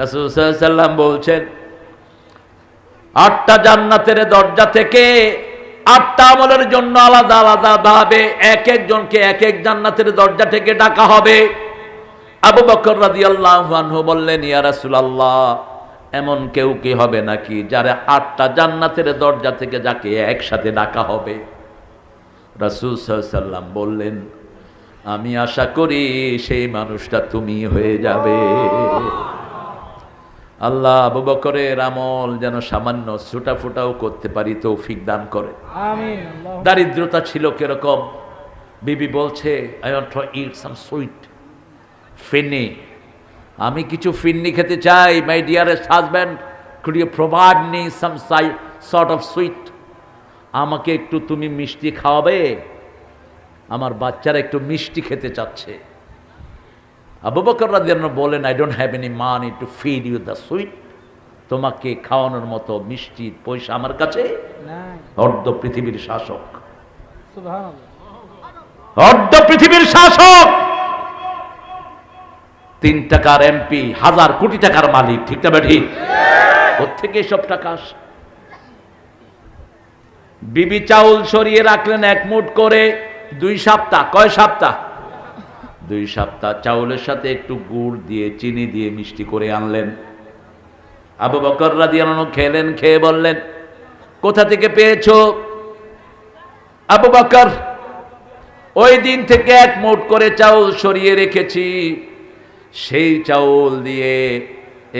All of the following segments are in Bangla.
রাসুসাল্লাম বলছেন, আটটা জান্নাতের দরজা থেকে আটটা আমলের জন্য আলাদা আলাদা ভাবে এক একজনকে এক এক জান্নাতের দরজা থেকে ডাকা হবে। আবু বকর রাদিয়াল্লাহু আনহু বললেন, ইয়া রাসূলুল্লাহ, এমন কেউ কি হবে নাকি যারা আটটা জান্নাতের দরজা থেকে যাকে একসাথে ডাকা হবে? রাসূল সাল্লাম বললেন, আমি আশা করি সেই মানুষটা তুমি হয়ে যাবে। আল্লাহ আবু বকরের আমল যেন সামান্য ছোটা ফুটাও করতে পারি তৌফিক দান করে। দারিদ্রতা ছিল কীরকম? বিবি বলছে I want to eat some sweet firni আমি কিছু ফিন্নি খেতে চাই my dearest husband could you provide me some sigh sort of sweet আমাকে একটু তুমি মিষ্টি খাওয়াবে? আমার বাচ্চারা একটু মিষ্টি খেতে চাচ্ছে। আবু বকর আনহু বলেন I don't have any money to feed you the sweet তোমাকে খাওয়ানোর মতো মিষ্টি পয়সা আমার কাছে অর্ধ পৃথিবীর শাসক। অর্ধ পৃথিবীর শাসক! তিন টাকার এমপি হাজার কোটি টাকার মালিক ঠিক না ঠিক থেকে সব টাকা আসে? বিবি চাউল সরিয়ে রাখলেন এক মুঠ করে দুই সপ্তাহ কয় সপ্তাহ? দুই সপ্তাহ চাউলের সাথে একটু গুড় দিয়ে, চিনি দিয়ে মিষ্টি করে আনলেন। আবু বকর আনহু খেলেন, খেয়ে বললেন, কোথা থেকে পেয়েছ? আবু বকর, ওই দিন থেকে এক মোট করে চাউল সরিয়ে রেখেছি। সেই চাউল দিয়ে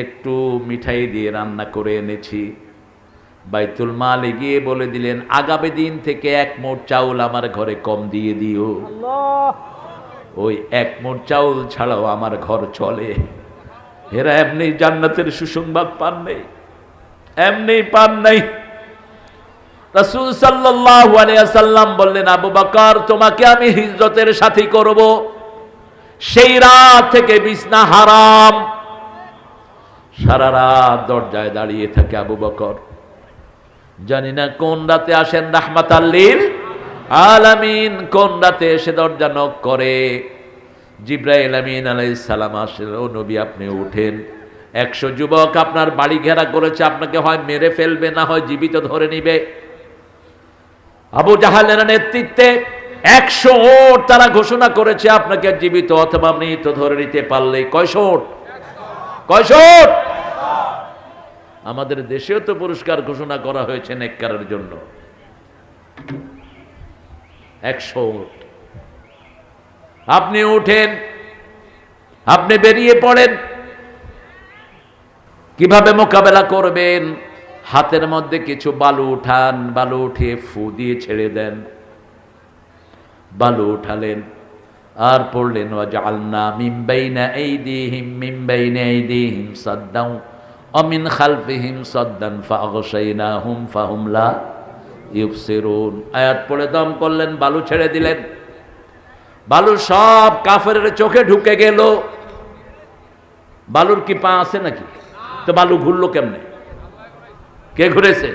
একটু মিঠাই দিয়ে রান্না করে এনেছি। বাইতুল মাল এগিয়ে বলে দিলেন, আগামী দিন থেকে এক মোট চাউল আমার ঘরে কম দিয়ে দিও। আল্লাহ! ওই এক মোট চাউল ছাড়াও আমার ঘর চলে। এরা এমনি জান্নাতের সুসংবাদ পান নেই। এমনি পান নাই। রাসূল সাল্লাম বললেন, আবু বকর, তোমাকে আমি হিজরতের সাথী করব। সেই রাত থেকে বিছনা হারাম। সারা রাত দরজায় দাঁড়িয়ে থাকে আবু বকর। জানি না কোন রাতে আসেন রাহমাত আল্লিল আলামিন কোন রাতে এসে দরজা নক করে? জিব্রাইল আমিন সালাম আসেন ও নবী আপনি উঠেন। একশো যুবক আপনার বাড়ি ঘেরা করেছে, আপনাকে হয় মেরে ফেলবে, না হয় জীবিত ধরে নিবে। আবু জাহালের নেতৃত্বে একশো ওট তারা ঘোষণা করেছে, আপনাকে জীবিত অথবা মৃত ধরে নিতে পারলে। কয়শো ওট? কয়শো আমাদের দেশেও তো পুরস্কার ঘোষণা করা হয়েছে নেককারের জন্য। একশো। আপনি উঠেন, আপনি বেরিয়ে পড়েন। কীভাবে মোকাবেলা করবেন? হাতের মধ্যে কিছু বালু উঠান, বালু উঠিয়ে ফু দিয়ে ছেড়ে দেন। বালু উঠালেন, আর পড়লেন ও জালনা ওয়াজআলনা মিন বাইনা আইদিহিম, মিন বাইনা আইদিহিম সাদ্দাও অমিন খালফিহিম সাদ্দান ফাগশাইনাহুম ফাহুম লা ইউবসিরুন আয়াত পড়ে দম করলেন, বালু ছেড়ে দিলেন। বালু সব কাফের চোখে ঢুকে গেল। বালুর কি পা আছে নাকি? তো বালু ঘুরলো কেমনে? কে ঘুরেছে?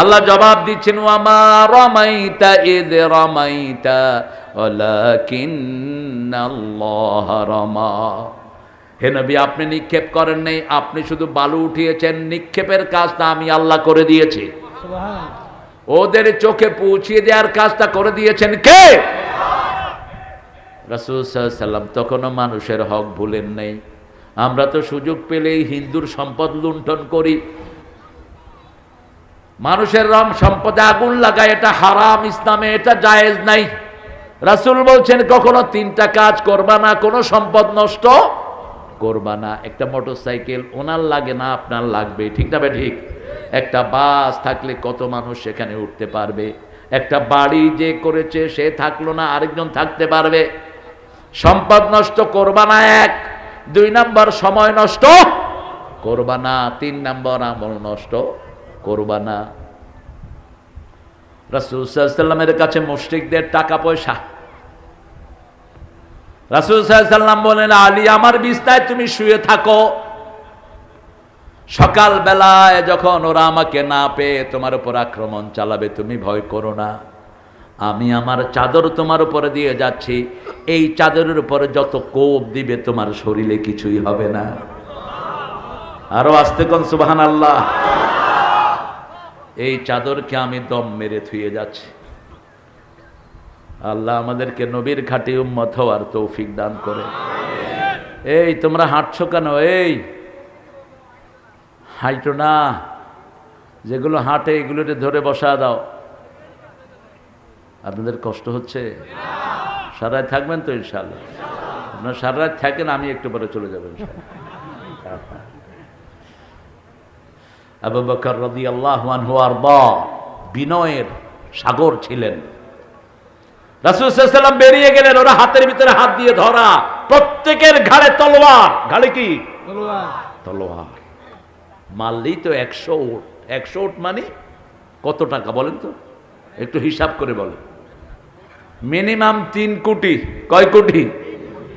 আল্লাহ জবাব দিচ্ছেন, ওয়ামা রমাইতা ইদ রমাইতা, ওয়ালাকিন্নাল্লাহ রমা। হে নবী, আপনি নিক্ষেপ করেন নাই, আপনি শুধু বালু উঠিয়েছেন, নিক্ষেপের কাজটা আমি আল্লাহ করে দিয়েছি। ওদের চোখে পৌঁছিয়ে দেওয়ার কাজটা করে দিয়েছেন কে? রাসূল সাল্লাম তখনও মানুষের হক ভুলেন নাই। আমরা তো সুযোগ পেলেই হিন্দুর সম্পদ লুণ্ঠন করি। মানুষের রম সম্পদে আগুন লাগায়, এটা হারাম, ইসলামে এটা জায়েজ নাই। রাসূল বলছেন, কখনো তিনটা কাজ করবা না, কোনো সম্পদ নষ্ট করবা না। একটা মোটর সাইকেল ওনার লাগে না, আপনার লাগবে ঠিক না ঠিক? একটা বাস থাকলে কত মানুষ সেখানে উঠতে পারবে? একটা বাড়ি যে করেছে সে থাকল না, আরেকজন থাকতে পারবে। সম্পদ নষ্ট করবা না এক, দুই নাম্বার সময় নষ্ট করবা না, তিন নাম্বার আমল নষ্ট করবা না। রাসুল সাল্লামের কাছে মুশরিকদের টাকা পয়সা। রাসুল সাল্লাম বলেন, আলী, আমার বিস্তায় তুমি শুয়ে থাকো। সকাল বেলায় যখন ওরা আমাকে না পেয়ে তোমার উপর আক্রমণ চালাবে, তুমি ভয় করো না। আমি আমার চাদর তোমার উপরে দিয়ে যাচ্ছি। এই চাদরের উপরে যত কোপ দিবে, তোমার শরীরে কিছুই হবে না। আরও আসতে কোন সুবাহান আল্লাহ এই চাদরকে আমি দম মেরে থুয়ে যাচ্ছি। আল্লাহ আমাদেরকে নবীর ঘাটি উম্মত হওয়ার তৌফিক দান করে। এই, তোমরা হাঁটছো কেন? এই হাইটো না। যেগুলো হাঁটে, এগুলোতে ধরে বসা দাও। আপনাদের কষ্ট হচ্ছে? সারায় থাকবেন তো ইনশাল্লাহ আপনার সারা রাত থাকেন, আমি একটু পরে চলে যাব ইনশাআল্লাহ। আবু বকর রদি আল্লাহ বিনয়ের সাগর ছিলেন। রাসুলাম বেরিয়ে গেলেন, ওরা হাতের ভিতরে হাত দিয়ে ধরা। প্রত্যেকের ঘাড়ে তলোয়ার। ঘাড়ে কি? তলোয়ার। মারলেই তো একশো ওট। একশো ওট মানে কত টাকা বলেন তো? একটু হিসাব করে বলেন। মিনিমাম তিন কোটি। কয় কোটি?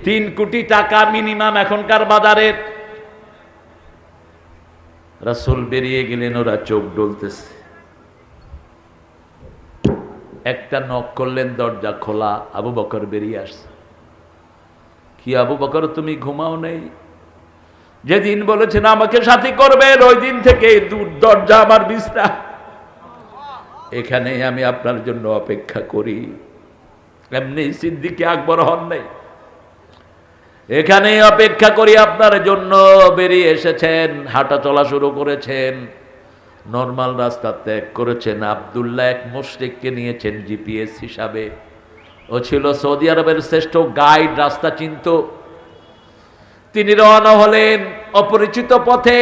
তিন কোটি টাকা মিনিমাম এখনকার বাজারের রাসূল বেরিয়ে গেলেন, ওরা চোখ ডলতেছে। একটা নখ করলেন, দরজা খোলা, আবু বকর বেরিয়ে আসছে। কি আবু বকর, তুমি ঘুমাও নেই? যেদিন বলেছেন, আমাকে সাথী করবেন, ওই দিন থেকে দূর দরজা আমার বিছনা। এখানেই আমি আপনার জন্য অপেক্ষা করি। এমনি সিদ্দিকে আকবর হন নাই। এখানেই অপেক্ষা করি আপনার জন্য। বেরিয়ে এসেছেন, হাঁটা চলা শুরু করেছেন, নর্মাল রাস্তা ত্যাগ করেছেন। আবদুল্লাহ এক মুশরিককে নিয়েছেন জিপিএস হিসাবে। ও ছিল সৌদি আরবের শ্রেষ্ঠ গাইড, রাস্তা চিনত। তিনি রওনা হলেন অপরিচিত পথে।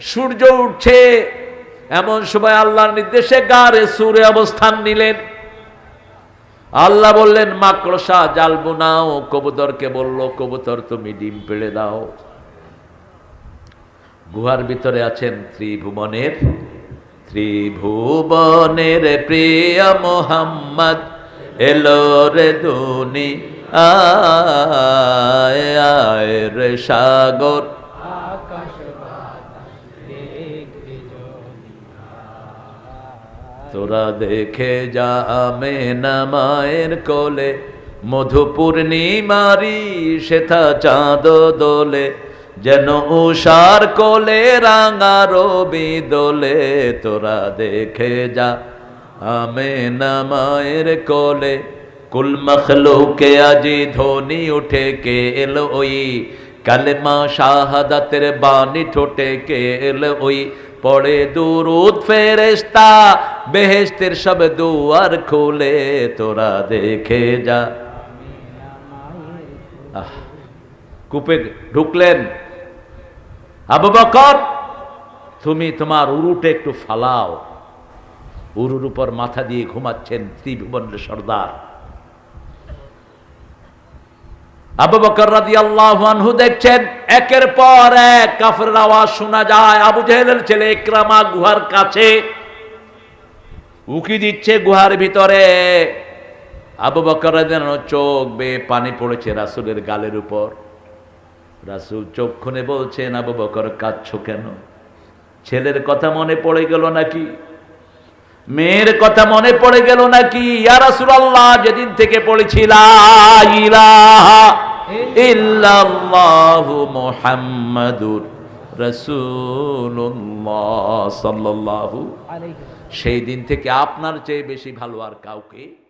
সূর্য উঠছে। এমন সময় আল্লাহর নির্দেশে গারে সুরে অবস্থান নিলেন। আল্লাহ বললেন, মাকড়সা জাল বুনাও কবুতরকে বলল, কবুতর, তুমি ডিম পেড়ে দাও। গুহার ভিতরে আছেন ত্রিভুবনের ত্রিভুবনের প্রিয় মোহাম্মদ। এলো রে দুনি আয় রে সাগর। তোরা দেখে যা আমে মায়ের কোলে মধু পূর্ণিমারি সেথা চাঁদ দোলে, যেন উষার কোলে রাঙা রবি দোলে। তোরা দেখে যা আমে মায়ের কোলে কুল মখলুকে আজি ধ্বনি উঠে কে এলো ওই? কালেমা শাহাদাতের বাণী ঠোঁটে কে এলো ওই? পড়ে দুরুদ ফেরেস্তা বেহেস্তের সব দুয়ার খুলে তোরা দেখে যা। কূপে ঢুকলেন। আবু বকর, তুমি তোমার উরুটে একটু ফালাও। উরুর উপর মাথা দিয়ে ঘুমাচ্ছেন ত্রিভুবনের সর্দার। আবু বকর রাদিয়াল্লাহু আনহু দেখছেন, একের পর এক কাফের আওয়াজ শোনা যায়। আবু জেহেলের ছেলে ইকরামা গুহার কাছে উকি দিচ্ছে গুহার ভিতরে। আবু বকর চোখ বেয়ে পানি পড়েছে রাসূলের গালের উপর। রাসূল চোখ খুনে বলছেন, আবু বকর, কাঁদছো কেন? ছেলের কথা মনে পড়ে গেল নাকি? মেয়ের কথা মনে পড়ে গেল নাকি? ইয়া যেদিন থেকে পড়েছি, লা ইলাহা ইল্লাল্লাহু মুহাম্মাদুর রাসূলুল্লাহ সাল্লাল্লাহু সেই দিন থেকে আপনার চেয়ে বেশি ভালো আর কাউকে